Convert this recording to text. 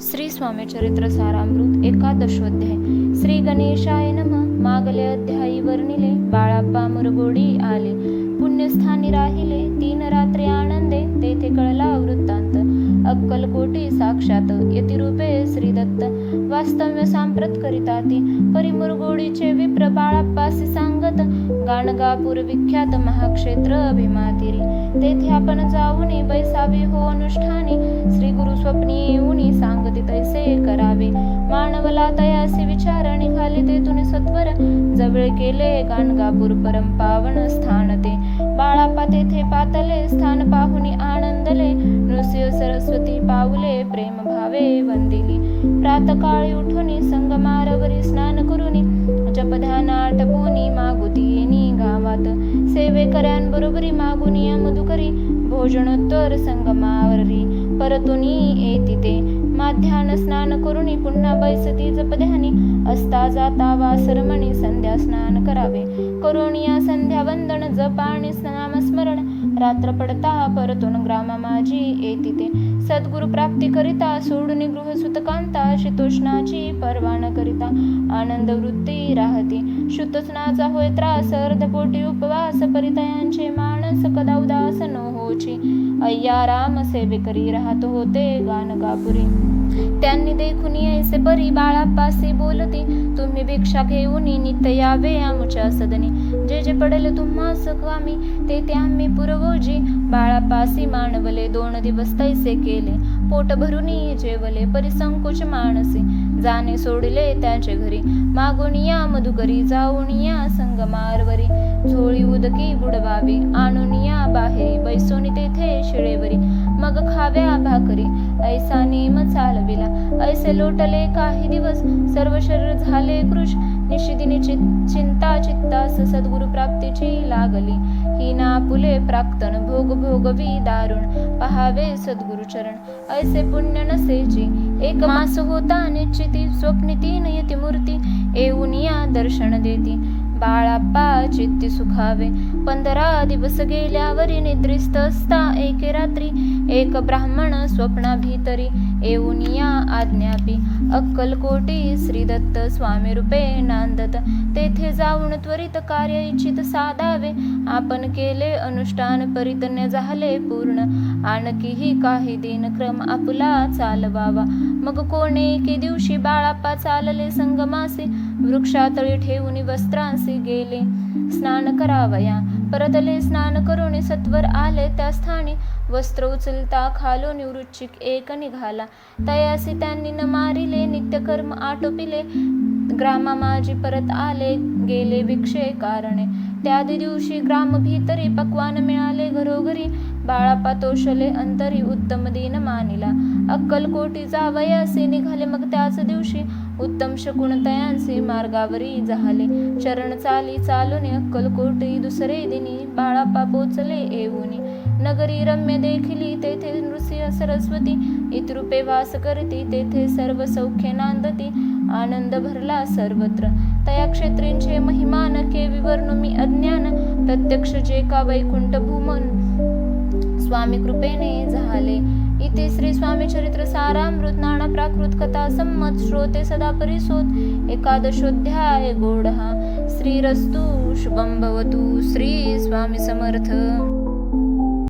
श्री स्वामी चरित्र सारामृत एकादशोध्याय. श्री गणेशाय नम. मागले अध्यायी वर्णिले. बाळाप्पा मुरगोडी आले. पुण्यस्थानी राहिले. तीन रात्री आनंदे. तेथे कळला वृत्तांत. अक्कलकोटी साक्षात. यतिरूपे श्रीदत्त वास्तव्य सांप्रत करिताती. परिमुरगोडीचे विप्र बाळाप्पासी सांगत. गाणगापूर विख्यात महाक्षेत्र अभिमातिरी. तेथे आपण जाऊनी बैसावी हो अनुष्ठानी. श्री गुरु स्वप्नी मानवला असे विचार निघाले तेथून सत्वर. जवळ केले गाणगापूर परम पावन स्थान ते बाळापा तेथे पातले स्थान पाहुनी आनंदले. नृसिंह सरस्वती पाऊले प्रेम भावे वंदिली. प्रातकाळी उठून संगमारवरी स्नान करुनी. जपध्यान आटपुनी मागुती येणी गावात. सेवेकऱ्यांबरोबरी मागुनी मधुकरी भोजनोत्तर संगमावरी परतुनी येती ते. माध्यान स्नान करुणी पुन्हा बैसती जपध्यानी असता जाता वासरमणी संध्या स्नान करावे. करुणिया संध्या वंदन जप आणि नामस्मरण रात्र पडता परतून ग्रामा माझी येती ते सद्गुरु प्राप्ती करिता सोडून गृह शीतोष्णाची पर्वा न करिता आनंद वृत्ती राहती. शुतोष्णाचा होय त्रास अर्धपोटी उपवास परितयांचे माणस कदा उदास न होची. अय्या राम सेवे करी राहत होते गानकापुरी त्यांनी देखून ऐसे परी बाळापासी बोलती तुम्ही भिक्षा घेऊन नित्य यावे आमच्या सदनी. जे जे पडेल तुम्हा कामी ते ते आम्ही पुरवोजी. बाळापासी मानवले दोन दिवस तैसे केले. पोट भरून जेवले परिसंकोच मानसी. जाणे सोडले त्याचे घरी. मागून या मधुकरी जाऊन या संगमारवरी. झोळी उदकी बुडवावी आणून या बाहेरी. बैसोनी तेथे शिळेवरी. मग खाव्या भाकरी. ऐसा नेम चालविला. ऐसे लोटले काही दिवस. सर्व शरीर झाले कृश निशिदिनी चित- चिंता चित्तास सद्गुरु प्राप्तीची लागली. ही ना पुले प्राक्तन भोग भोगवी दारुण पहावे सद्गुरु चरण. ऐसे पुण्य नसेची एक मास होता निश्चिती स्वप्नी नयती यती मूर्ती येऊन या दर्शन देती. बाळाप्पा चित्ती सुखावे. पंधरा दिवस गेल्यावरी निद्रिस्त असता एके रात्री. एक ब्राह्मण स्वप्ना भीतरी येऊन या आज्ञापी. अक्कलकोटी श्रीदत्त स्वामी रूपे नांदत. तेथे जाऊन त्वरित कार्य इच्छित साधावे. आपण केले अनुष्ठान परितन्य झाले पूर्ण. आणखीही काही दिनक्रम आपला चालवावा. मग कोणे एके दिवशी बाळाप्पा चालले संगमासे? वृक्षातळी ठेवून वस्त्रांसी गेले. स्नान करावया. परतले स्नान करून सत्वर आले. त्या स्थानी वस्त्र उचलता खालून वृच्छिक एक निघाला. तयासी त्यांनी न मारिले नित्यकर्म आटोपिले. ग्रामा माझी परत आले गेले भिक्षे कारणे त्या दिवशी ग्राम भीतरी पक्वान मिळाले घरोघरी. बाळापा तोषले अंतरी उत्तम दिन मानिला. अक्कलकोटी जावयासी निघाले मग त्याच दिवशी उत्तम शकुन तयांचे मार्गावरी झाले चरण चाली चालून अक्कलकोटी दुसरे दिनी बाळापा पोचले येऊनी. नगरी रम्य देखिली तेथे नृसिंह सरस्वती. इतरूपे वास करती तेथे सर्व सौख्य नांदती. आनंद भरला सर्वत्र. तया क्षेत्रींचे महिमान के विवर्णु मी अज्ञान प्रत्यक्ष जे का वैकुंठ भूमन. स्वामी कृपेने झाले. इथे श्री स्वामी चरित्र सारामृत नाना प्राकृत कथा संमत श्रोते सदा परिसोत एकादशोध्याय गोडहा श्रीरस्तु शुभं भवतु. श्री स्वामी समर्थ.